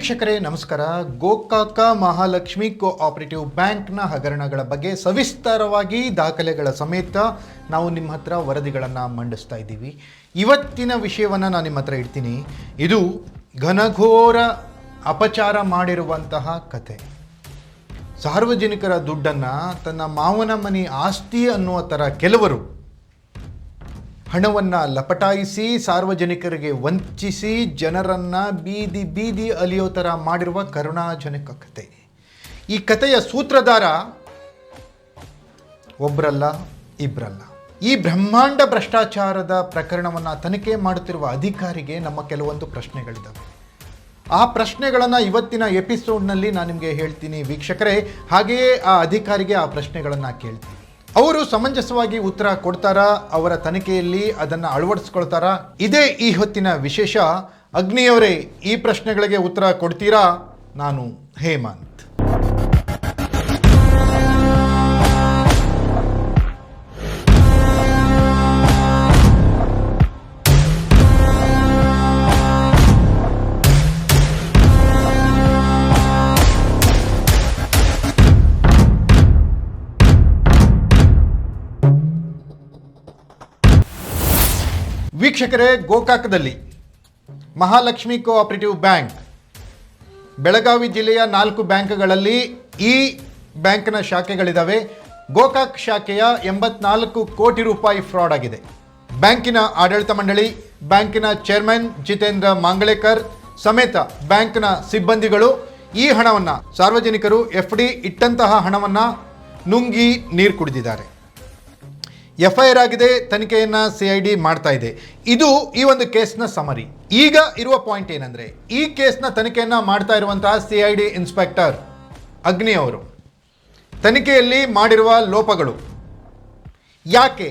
ವೀಕ್ಷಕರೇ, ನಮಸ್ಕಾರ. ಗೋಕಾಕ ಮಹಾಲಕ್ಷ್ಮಿ ಕೋಆಪರೇಟಿವ್ ಬ್ಯಾಂಕ್ನ ಹಗರಣಗಳ ಬಗ್ಗೆ ಸವಿಸ್ತಾರವಾಗಿ ದಾಖಲೆಗಳ ಸಮೇತ ನಾವು ನಿಮ್ಮ ಹತ್ರ ವರದಿಗಳನ್ನು ಮಂಡಿಸ್ತಾ ಇದ್ದೀವಿ. ಇವತ್ತಿನ ವಿಷಯವನ್ನು ನಾನು ನಿಮ್ಮ ಹತ್ರ ಇಡ್ತೀನಿ. ಇದು ಘನಘೋರ ಅಪಚಾರ ಮಾಡಿರುವಂತಹ ಕತೆ. ಸಾರ್ವಜನಿಕರ ದುಡ್ಡನ್ನು ತನ್ನ ಮಾವನ ಮನೆ ಆಸ್ತಿ ಅನ್ನುವ ಥರ ಕೆಲವರು ಹಣವನ್ನು ಲಪಟಾಯಿಸಿ, ಸಾರ್ವಜನಿಕರಿಗೆ ವಂಚಿಸಿ, ಜನರನ್ನು ಬೀದಿ ಬೀದಿ ಅಲಿಯೋ ಥರ ಮಾಡಿರುವ ಕರುಣಾಜನಕ ಕತೆ. ಈ ಕಥೆಯ ಸೂತ್ರಧಾರ ಒಬ್ಬರಲ್ಲ ಇಬ್ಬರಲ್ಲ ಈ ಬ್ರಹ್ಮಾಂಡ ಭ್ರಷ್ಟಾಚಾರದ ಪ್ರಕರಣವನ್ನು ತನಿಖೆ ಮಾಡುತ್ತಿರುವ ಅಧಿಕಾರಿಗೆ ನಮ್ಮ ಕೆಲವೊಂದು ಪ್ರಶ್ನೆಗಳಿದ್ದಾವೆ ಆ ಪ್ರಶ್ನೆಗಳನ್ನು ಇವತ್ತಿನ ಎಪಿಸೋಡ್ನಲ್ಲಿ ನಾನು ನಿಮಗೆ ಹೇಳ್ತೀನಿ ವೀಕ್ಷಕರೇ. ಹಾಗೆಯೇ ಆ ಅಧಿಕಾರಿಗೆ ಆ ಪ್ರಶ್ನೆಗಳನ್ನು ಕೇಳ್ತೀನಿ. ಅವರು ಸಮಂಜಸವಾಗಿ ಉತ್ತರ ಕೊಡ್ತಾರಾ? ಅವರ ತನಿಖೆಯಲ್ಲಿ ಅದನ್ನು ಅಳವಡಿಸ್ಕೊಳ್ತಾರಾ? ಇದೇ ಈ ಹೊತ್ತಿನ ವಿಶೇಷ. ಅಗ್ನಿಯವರೇ, ಈ ಪ್ರಶ್ನೆಗಳಿಗೆ ಉತ್ತರ ಕೊಡ್ತೀರಾ? ನಾನು ಹೇಮಂತ್ ವೀಕ್ಷಕರೇ, ಗೋಕಾಕದಲ್ಲಿ ಮಹಾಲಕ್ಷ್ಮಿ ಕೋಆಪರೇಟಿವ್ ಬ್ಯಾಂಕ್, ಬೆಳಗಾವಿ ಜಿಲ್ಲೆಯ ನಾಲ್ಕು ಬ್ಯಾಂಕ್ಗಳಲ್ಲಿ ಈ ಬ್ಯಾಂಕ್ನ ಶಾಖೆಗಳಿದ್ದಾವೆ ಗೋಕಾಕ್ ಶಾಖೆಯ ಎಂಬತ್ನಾಲ್ಕು ಕೋಟಿ ರೂಪಾಯಿ ಫ್ರಾಡ್ ಆಗಿದೆ. ಬ್ಯಾಂಕಿನ ಆಡಳಿತ ಮಂಡಳಿ, ಬ್ಯಾಂಕಿನ ಚೇರ್ಮನ್ ಜಿತೇಂದ್ರ ಮಾಂಗಳೇಕರ್ ಸಮೇತ ಬ್ಯಾಂಕ್ನ ಸಿಬ್ಬಂದಿಗಳು ಈ ಹಣವನ್ನು ಸಾರ್ವಜನಿಕರು ಎಫ್ ಡಿ ಇಟ್ಟಂತಹ ಹಣವನ್ನು ನುಂಗಿ ನೀರು ಕುಡಿದಿದ್ದಾರೆ. ಎಫ್ ಐ ಆರ್ ಆಗಿದೆ, ತನಿಖೆಯನ್ನು ಸಿ ಐ ಡಿ ಮಾಡ್ತಾ ಇದೆ. ಇದು ಈ ಒಂದು ಕೇಸ್ನ ಸಮರಿ ಈಗ ಇರುವ ಪಾಯಿಂಟ್ ಏನಂದರೆ, ಈ ಕೇಸ್ನ ತನಿಖೆಯನ್ನು ಮಾಡ್ತಾ ಇರುವಂತಹ ಸಿ ಐ ಡಿ ಇನ್ಸ್ಪೆಕ್ಟರ್ ಅಗ್ನಿ ಅವರು, ತನಿಖೆಯಲ್ಲಿ ಮಾಡಿರುವ ಲೋಪಗಳು. ಯಾಕೆ?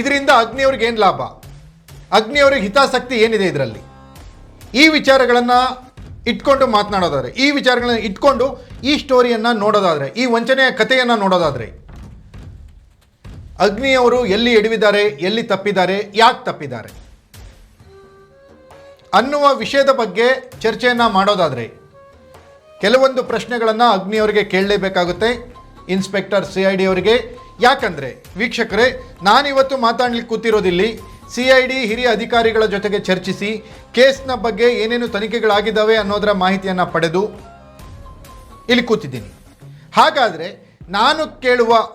ಇದರಿಂದ ಅಗ್ನಿಯವ್ರಿಗೆ ಏನು ಲಾಭ? ಅಗ್ನಿಯವ್ರಿಗೆ ಹಿತಾಸಕ್ತಿ ಏನಿದೆ ಇದರಲ್ಲಿ? ಈ ವಿಚಾರಗಳನ್ನು ಇಟ್ಕೊಂಡು ಮಾತನಾಡೋದಾದ್ರೆ, ಈ ವಿಚಾರಗಳನ್ನು ಇಟ್ಕೊಂಡು ಈ ಸ್ಟೋರಿಯನ್ನು ನೋಡೋದಾದರೆ, ಈ ವಂಚನೆಯ ಕಥೆಯನ್ನು ನೋಡೋದಾದರೆ ಅಗ್ನಿಯವರು ಎಲ್ಲಿ ಎಡವಿದ್ದಾರೆ, ಎಲ್ಲಿ ತಪ್ಪಿದ್ದಾರೆ, ಯಾಕೆ ತಪ್ಪಿದ್ದಾರೆ? ಅನ್ನುವ ವಿಷಯದ ಬಗ್ಗೆ ಚರ್ಚೆಯನ್ನು ಮಾಡೋದಾದರೆ, ಕೆಲವೊಂದು ಪ್ರಶ್ನೆಗಳನ್ನು ಅಗ್ನಿಯವರಿಗೆ ಕೇಳಲೇಬೇಕಾಗುತ್ತೆ. ಇನ್ಸ್ಪೆಕ್ಟರ್ ಸಿ ಐ ಡಿ ಅವರಿಗೆ. ಯಾಕಂದರೆ, ವೀಕ್ಷಕರೇ, ನಾನಿವತ್ತು ಮಾತಾಡ್ಲಿಕ್ಕೆ ಕೂತಿರೋದಿಲ್ಲಿ, ಸಿ ಐ ಡಿ ಹಿರಿಯ ಅಧಿಕಾರಿಗಳ ಜೊತೆಗೆ ಚರ್ಚಿಸಿ, ಕೇಸ್ನ ಬಗ್ಗೆ ಏನೇನು ತನಿಖೆಗಳಾಗಿದ್ದಾವೆ ಅನ್ನೋದರ ಮಾಹಿತಿಯನ್ನು ಪಡೆದು ಇಲ್ಲಿ ಕೂತಿದ್ದೀನಿ. ಹಾಗಾದರೆ, ನಾನು ಕೇಳುವ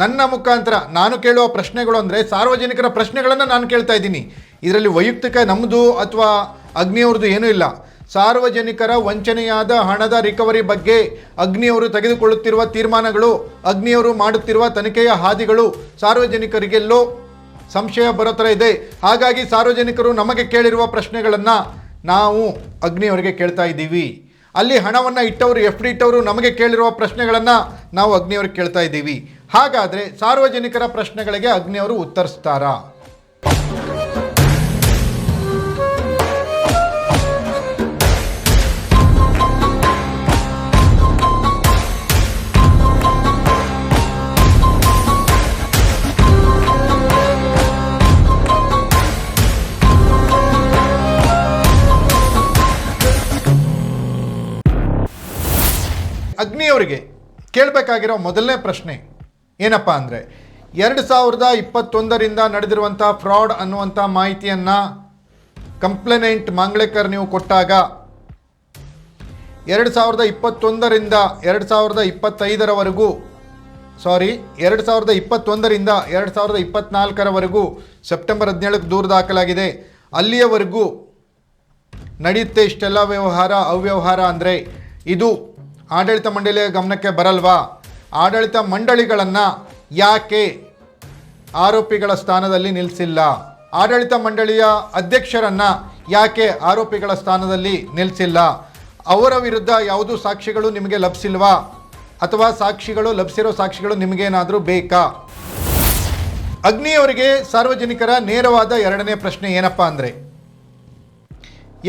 ನನ್ನ ಮುಖಾಂತರ ನಾನು ಕೇಳುವ ಪ್ರಶ್ನೆಗಳು ಅಂದರೆ ಸಾರ್ವಜನಿಕರ ಪ್ರಶ್ನೆಗಳನ್ನು ನಾನು ಕೇಳ್ತಾ ಇದ್ದೀನಿ. ಇದರಲ್ಲಿ ವೈಯಕ್ತಿಕ ನಮ್ಮದು ಅಥವಾ ಅಗ್ನಿಯವ್ರದ್ದು ಏನೂ ಇಲ್ಲ. ಸಾರ್ವಜನಿಕರ ವಂಚನೆಯಾದ ಹಣದ ರಿಕವರಿ ಬಗ್ಗೆ ಅಗ್ನಿಯವರು ತೆಗೆದುಕೊಳ್ಳುತ್ತಿರುವ ತೀರ್ಮಾನಗಳು, ಅಗ್ನಿಯವರು ಮಾಡುತ್ತಿರುವ ತನಿಖೆಯ ಹಾದಿಗಳು ಸಾರ್ವಜನಿಕರಿಗೆಲ್ಲೋ ಸಂಶಯ ಬರೋ ಥರ ಇದೆ. ಹಾಗಾಗಿ ಸಾರ್ವಜನಿಕರು ನಮಗೆ ಕೇಳಿರುವ ಪ್ರಶ್ನೆಗಳನ್ನು ನಾವು ಅಗ್ನಿಯವರಿಗೆ ಕೇಳ್ತಾ ಇದ್ದೀವಿ. ಅಲ್ಲಿ ಹಣವನ್ನು ಇಟ್ಟವರು, ಎಫ್ ಡಿ ಇಟ್ಟವರು ನಮಗೆ ಕೇಳಿರುವ ಪ್ರಶ್ನೆಗಳನ್ನು ನಾವು ಅಗ್ನಿಯವ್ರಿಗೆ ಕೇಳ್ತಾ ಇದ್ದೀವಿ. ಹಾಗಾದರೆ ಸಾರ್ವಜನಿಕರ ಪ್ರಶ್ನೆಗಳಿಗೆ ಅಗ್ನಿಯವರು ಉತ್ತರಿಸ್ತಾರಾ? ಅಗ್ನಿಯವರಿಗೆ ಕೇಳಬೇಕಾಗಿರೋ ಮೊದಲನೇ ಪ್ರಶ್ನೆ ಏನಪ್ಪ ಅಂದರೆ ಎರಡು ಸಾವಿರದ ಇಪ್ಪತ್ತೊಂದರಿಂದ ನಡೆದಿರುವಂಥ ಫ್ರಾಡ್ ಅನ್ನುವಂಥ ಮಾಹಿತಿಯನ್ನು ಕಂಪ್ಲೇನೆಂಟ್ ಮಾಂಗ್ಳೇಕರ್ ನೀವು ಕೊಟ್ಟಾಗ ಎರಡು ಸಾವಿರದ ಇಪ್ಪತ್ತೊಂದರಿಂದ ಎರಡು ಸಾವಿರದ ಇಪ್ಪತ್ತೈದರವರೆಗೂ ಸಾರಿ ಎರಡು ಸಾವಿರದ ಇಪ್ಪತ್ತೊಂದರಿಂದ ಎರಡು ಸಾವಿರದ ಇಪ್ಪತ್ತ್ನಾಲ್ಕರವರೆಗೂ ಸೆಪ್ಟೆಂಬರ್ ಹದಿನೇಳಕ್ಕೆ ದೂರು ದಾಖಲಾಗಿದೆ. ಅಲ್ಲಿಯವರೆಗೂ ನಡೆಯುತ್ತೆ ಇಷ್ಟೆಲ್ಲ ವ್ಯವಹಾರ, ಅವ್ಯವಹಾರ ಅಂದರೆ ಇದು ಆಡಳಿತ ಮಂಡಳಿಯ ಗಮನಕ್ಕೆ ಬರಲ್ವಾ? ಆಡಳಿತ ಮಂಡಳಿಗಳನ್ನು ಯಾಕೆ ಆರೋಪಿಗಳ ಸ್ಥಾನದಲ್ಲಿ ನಿಲ್ಲಿಸಿಲ್ಲ ಆಡಳಿತ ಮಂಡಳಿಯ ಅಧ್ಯಕ್ಷರನ್ನು ಯಾಕೆ ಆರೋಪಿಗಳ ಸ್ಥಾನದಲ್ಲಿ ನಿಲ್ಲಿಸಿಲ್ಲ ಅವರ ವಿರುದ್ಧ ಯಾವುದೂ ಸಾಕ್ಷಿಗಳು ನಿಮಗೆ ಲಭಿಸಿಲ್ವಾ? ಅಥವಾ ಸಾಕ್ಷಿಗಳು ಲಭಿಸಿರೋ ಸಾಕ್ಷಿಗಳು ನಿಮಗೇನಾದರೂ ಬೇಕಾ? ಅಗ್ನಿಯವರಿಗೆ ಸಾರ್ವಜನಿಕರ ನೇರವಾದ ಎರಡನೇ ಪ್ರಶ್ನೆ ಏನಪ್ಪ ಅಂದರೆ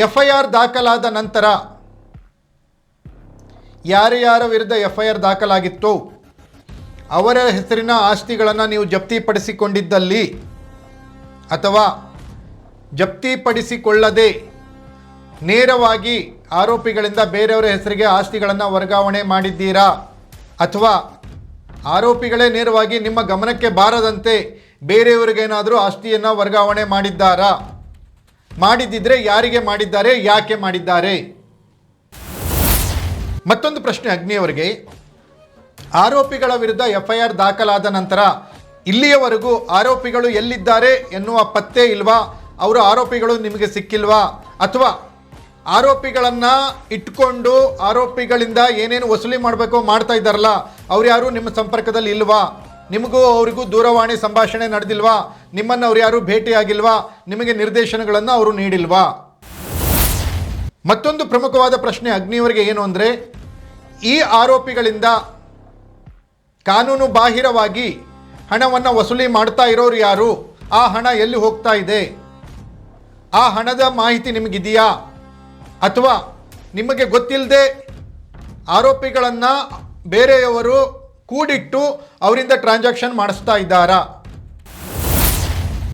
ಎಫ್ ಐ ಆರ್ ದಾಖಲಾದ ನಂತರ ಯಾರ್ಯಾರ ವಿರುದ್ಧ ಎಫ್ ಐ ಆರ್ ದಾಖಲಾಗಿತ್ತು? ಅವರ ಹೆಸರಿನ ಆಸ್ತಿಗಳನ್ನು ನೀವು ಜಪ್ತಿಪಡಿಸಿಕೊಂಡಿದ್ದಲ್ಲಿ ಅಥವಾ ಜಪ್ತಿಪಡಿಸಿಕೊಳ್ಳದೆ ನೇರವಾಗಿ ಆರೋಪಿಗಳಿಂದ ಬೇರೆಯವರ ಹೆಸರಿಗೆ ಆಸ್ತಿಗಳನ್ನು ವರ್ಗಾವಣೆ ಮಾಡಿದ್ದೀರಾ? ಅಥವಾ ಆರೋಪಿಗಳೇ ನೇರವಾಗಿ ನಿಮ್ಮ ಗಮನಕ್ಕೆ ಬಾರದಂತೆ ಬೇರೆಯವರಿಗೇನಾದರೂ ಆಸ್ತಿಯನ್ನು ವರ್ಗಾವಣೆ ಮಾಡಿದ್ದಾರಾ? ಮಾಡಿದ್ದಿದ್ರೆ ಯಾರಿಗೆ ಮಾಡಿದ್ದಾರೆ, ಯಾಕೆ ಮಾಡಿದ್ದಾರೆ? ಮತ್ತೊಂದು ಪ್ರಶ್ನೆ, ಅಗ್ನಿಯವರಿಗೆ. ಆರೋಪಿಗಳ ವಿರುದ್ಧ ಎಫ್ಐಆರ್ ದಾಖಲಾದ ನಂತರ ಇಲ್ಲಿಯವರೆಗೂ ಆರೋಪಿಗಳು ಎಲ್ಲಿದ್ದಾರೆ ಎನ್ನುವ ಪತ್ತೆ ಇಲ್ವಾ? ಅವರು ಆರೋಪಿಗಳು ನಿಮಗೆ ಸಿಕ್ಕಿಲ್ವಾ? ಅಥವಾ ಆರೋಪಿಗಳನ್ನು ಇಟ್ಕೊಂಡು ಆರೋಪಿಗಳಿಂದ ಏನೇನು ವಸೂಲಿ ಮಾಡಬೇಕು ಮಾಡ್ತಾ ಇದ್ದಾರಲ್ಲ, ಅವ್ರು ಯಾರು ನಿಮ್ಮ ಸಂಪರ್ಕದಲ್ಲಿ ಇಲ್ವಾ? ನಿಮಗೂ ಅವರಿಗೂ ದೂರವಾಣಿ ಸಂಭಾಷಣೆ ನಡೆದಿಲ್ವಾ? ನಿಮ್ಮನ್ನು ಅವ್ರು ಯಾರು ಭೇಟಿಯಾಗಿಲ್ವಾ? ನಿಮಗೆ ನಿರ್ದೇಶನಗಳನ್ನು ಅವರು ನೀಡಿಲ್ವಾ? ಮತ್ತೊಂದು ಪ್ರಮುಖವಾದ ಪ್ರಶ್ನೆ ಅಗ್ನಿಯವರಿಗೆ ಏನು ಅಂದರೆ, ಈ ಆರೋಪಿಗಳಿಂದ ಕಾನೂನು ಬಾಹಿರವಾಗಿ ಹಣವನ್ನು ವಸೂಲಿ ಮಾಡ್ತಾ ಇರೋರು ಯಾರು? ಆ ಹಣ ಎಲ್ಲಿ ಹೋಗ್ತಾ ಇದೆ? ಆ ಹಣದ ಮಾಹಿತಿ ನಿಮಗಿದೆಯಾ? ಅಥವಾ ನಿಮಗೆ ಗೊತ್ತಿಲ್ಲದೆ ಆರೋಪಿಗಳನ್ನು ಬೇರೆಯವರು ಕೂಡಿಟ್ಟು ಅವರಿಂದ ಟ್ರಾನ್ಸಾಕ್ಷನ್ ಮಾಡಿಸ್ತಾ ಇದ್ದಾರಾ?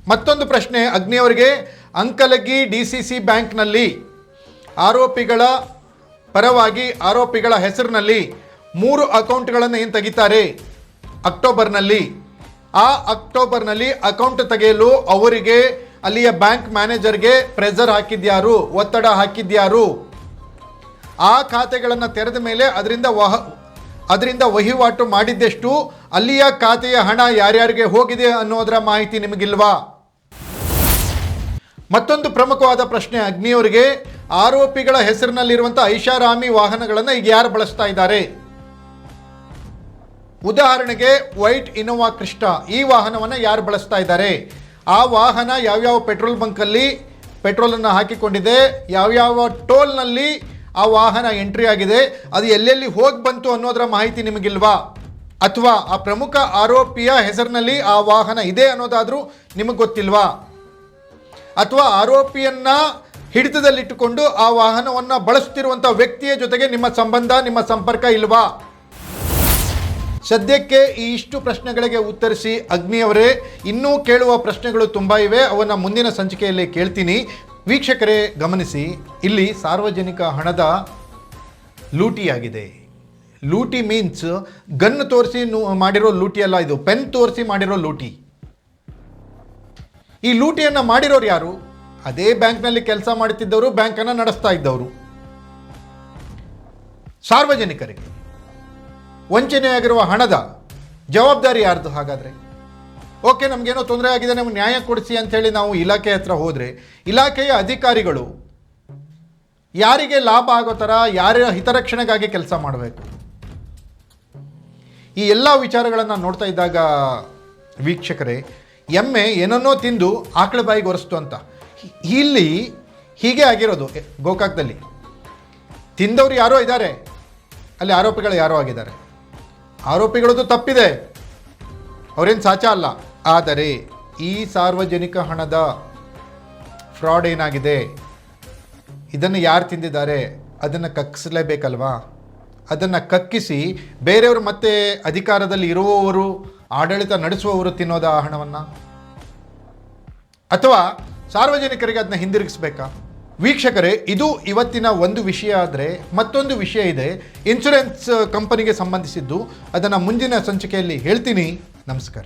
ಮತ್ತೊಂದು ಪ್ರಶ್ನೆ, ಅಗ್ನಿಯವರಿಗೆ ಅಂಕಲಗಿ ಡಿ ಸಿ ಸಿ ಬ್ಯಾಂಕ್ನಲ್ಲಿ ಆರೋಪಿಗಳ ಪರವಾಗಿ, ಆರೋಪಿಗಳ ಹೆಸರಿನಲ್ಲಿ ಮೂರು ಅಕೌಂಟ್ಗಳನ್ನು ಏನು ತೆಗಿತಾರೆ? ಅಕ್ಟೋಬರ್ನಲ್ಲಿ. ಆ ಅಕ್ಟೋಬರ್ನಲ್ಲಿ ಅಕೌಂಟ್ ತೆಗೆಯಲು ಅವರಿಗೆ ಅಲ್ಲಿಯ ಬ್ಯಾಂಕ್ ಮ್ಯಾನೇಜರ್ಗೆ ಪ್ರೆಷರ್ ಹಾಕಿದ್ಯಾರು? ಒತ್ತಡ ಹಾಕಿದ್ಯಾರು? ಆ ಖಾತೆಗಳನ್ನು ತೆರೆದ ಮೇಲೆ ಅದರಿಂದ ವಹ, ಅದರಿಂದ ವಹಿವಾಟು ಮಾಡಿದ್ದೆಷ್ಟು? ಅಲ್ಲಿಯ ಖಾತೆಯ ಹಣ ಯಾರ್ಯಾರಿಗೆ ಹೋಗಿದೆ ಅನ್ನೋದರ ಮಾಹಿತಿ ನಿಮಗಿಲ್ವಾ? ಮತ್ತೊಂದು ಪ್ರಮುಖವಾದ ಪ್ರಶ್ನೆ, ಅಗ್ನಿಯವರಿಗೆ ಆರೋಪಿಗಳ ಹೆಸರಿನಲ್ಲಿರುವಂಥ ಐಷಾರಾಮಿ ವಾಹನಗಳನ್ನು ಈಗ ಯಾರು ಬಳಸ್ತಾ ಇದ್ದಾರೆ? ಉದಾಹರಣೆಗೆ ವೈಟ್ ಇನೋವಾ ಕ್ರಿಸ್ಟ, ಈ ವಾಹನವನ್ನು ಯಾರು ಬಳಸ್ತಾ ಇದ್ದಾರೆ? ಆ ವಾಹನ ಯಾವ್ಯಾವ ಪೆಟ್ರೋಲ್ ಬಂಕಲ್ಲಿ ಪೆಟ್ರೋಲನ್ನು ಹಾಕಿಕೊಂಡಿದೆ, ಯಾವ್ಯಾವ ಟೋಲ್ನಲ್ಲಿ ಆ ವಾಹನ ಎಂಟ್ರಿ ಆಗಿದೆ, ಅದು ಎಲ್ಲೆಲ್ಲಿ ಹೋಗಿ ಬಂತು ಅನ್ನೋದರ ಮಾಹಿತಿ ನಿಮಗಿಲ್ವಾ? ಅಥವಾ ಆ ಪ್ರಮುಖ ಆರೋಪಿಯ ಹೆಸರಿನಲ್ಲಿ ಆ ವಾಹನ ಇದೆ ಅನ್ನೋದಾದರೂ ನಿಮಗೆ ಗೊತ್ತಿಲ್ವಾ? ಅಥವಾ ಆರೋಪಿಯನ್ನ ಹಿಡಿತದಲ್ಲಿಟ್ಟುಕೊಂಡು ಆ ವಾಹನವನ್ನು ಬಳಸುತ್ತಿರುವಂಥ ವ್ಯಕ್ತಿಯ ಜೊತೆಗೆ ನಿಮ್ಮ ಸಂಬಂಧ, ನಿಮ್ಮ ಸಂಪರ್ಕ ಇಲ್ವಾ? ಸದ್ಯಕ್ಕೆ ಈ ಇಷ್ಟು ಪ್ರಶ್ನೆಗಳಿಗೆ ಉತ್ತರಿಸಿ ಅಗ್ನಿಯವರೇ ಇನ್ನೂ ಕೇಳುವ ಪ್ರಶ್ನೆಗಳು ತುಂಬ ಇವೆ, ಅವನ್ನು ಮುಂದಿನ ಸಂಚಿಕೆಯಲ್ಲಿ ಕೇಳ್ತೀನಿ. ವೀಕ್ಷಕರೇ, ಗಮನಿಸಿ, ಇಲ್ಲಿ ಸಾರ್ವಜನಿಕ ಹಣದ ಲೂಟಿಯಾಗಿದೆ. ಲೂಟಿ ಮೀನ್ಸ್ ಗನ್ ತೋರಿಸಿ ಮಾಡಿರೋ ಲೂಟಿ ಅಲ್ಲ ಇದು, ಪೆನ್ ತೋರಿಸಿ ಮಾಡಿರೋ ಲೂಟಿ. ಈ ಲೂಟಿಯನ್ನು ಮಾಡಿರೋರು ಯಾರು? ಅದೇ ಬ್ಯಾಂಕ್ನಲ್ಲಿ ಕೆಲಸ ಮಾಡುತ್ತಿದ್ದವರು ಬ್ಯಾಂಕನ್ನು ನಡೆಸ್ತಾ ಇದ್ದವರು. ಸಾರ್ವಜನಿಕರಿಗೆ. ವಂಚನೆಯಾಗಿರುವ ಹಣದ ಜವಾಬ್ದಾರಿ ಯಾರ್ದು ಹಾಗಾದರೆ? ಓಕೆ, ನಮಗೇನೋ ತೊಂದರೆ ಆಗಿದೆ, ನಮ್ಗೆ ನ್ಯಾಯ ಕೊಡಿಸಿ ಅಂಥೇಳಿ ನಾವು ಇಲಾಖೆ ಹತ್ರ ಹೋದರೆ, ಇಲಾಖೆಯ ಅಧಿಕಾರಿಗಳು ಯಾರಿಗೆ ಲಾಭ ಆಗೋ ಥರ ಯಾರ ಹಿತರಕ್ಷಣೆಗಾಗಿ ಕೆಲಸ ಮಾಡಬೇಕು? ಈ ಎಲ್ಲ ವಿಚಾರಗಳನ್ನು ನೋಡ್ತಾ ಇದ್ದಾಗ ವೀಕ್ಷಕರೇ, ಎಮ್ಮೆ ಏನನ್ನೋ ತಿಂದು ಆಕಳ ಬಾಯಿಗೆ ಒರೆಸ್ತು ಅಂತ. ಇಲ್ಲಿ ಹೀಗೆ ಆಗಿರೋದು, ಗೋಕಾಕದಲ್ಲಿ. ತಿಂದವರು ಯಾರೋ ಇದ್ದಾರೆ, ಅಲ್ಲಿ ಆರೋಪಿಗಳು ಯಾರೋ ಆಗಿದ್ದಾರೆ. ಆರೋಪಿಗಳದ್ದು ತಪ್ಪಿದೆ. ಅವರೇನು ಸಾಚ ಅಲ್ಲ. ಆದರೆ ಈ ಸಾರ್ವಜನಿಕ ಹಣದ ಫ್ರಾಡ್ ಏನಾಗಿದೆ? ಇದನ್ನು ಯಾರು ತಿಂದಿದ್ದಾರೆ? ಅದನ್ನು ಕಕ್ಕಿಸಲೇಬೇಕಲ್ವಾ ಅದನ್ನು ಕಕ್ಕಿಸಿ ಬೇರೆಯವರು ಮತ್ತೆ ಅಧಿಕಾರದಲ್ಲಿ ಇರುವವರು, ಆಡಳಿತ ನಡೆಸುವವರು ತಿನ್ನೋದ ಆ ಹಣವನ್ನು? ಅಥವಾ ಸಾರ್ವಜನಿಕರಿಗೆ ಅದನ್ನ ಹಿಂದಿರುಗಿಸ್ಬೇಕಾ? ವೀಕ್ಷಕರೇ, ಇದು ಇವತ್ತಿನ ಒಂದು ವಿಷಯ ಆದರೆ ಮತ್ತೊಂದು ವಿಷಯ ಇದೆ. ಇನ್ಶೂರೆನ್ಸ್ ಕಂಪನಿಗೆ ಸಂಬಂಧಿಸಿದ್ದು. ಅದನ್ನು ಮುಂದಿನ ಸಂಚಿಕೆಯಲ್ಲಿ ಹೇಳ್ತೀನಿ. ನಮಸ್ಕಾರ.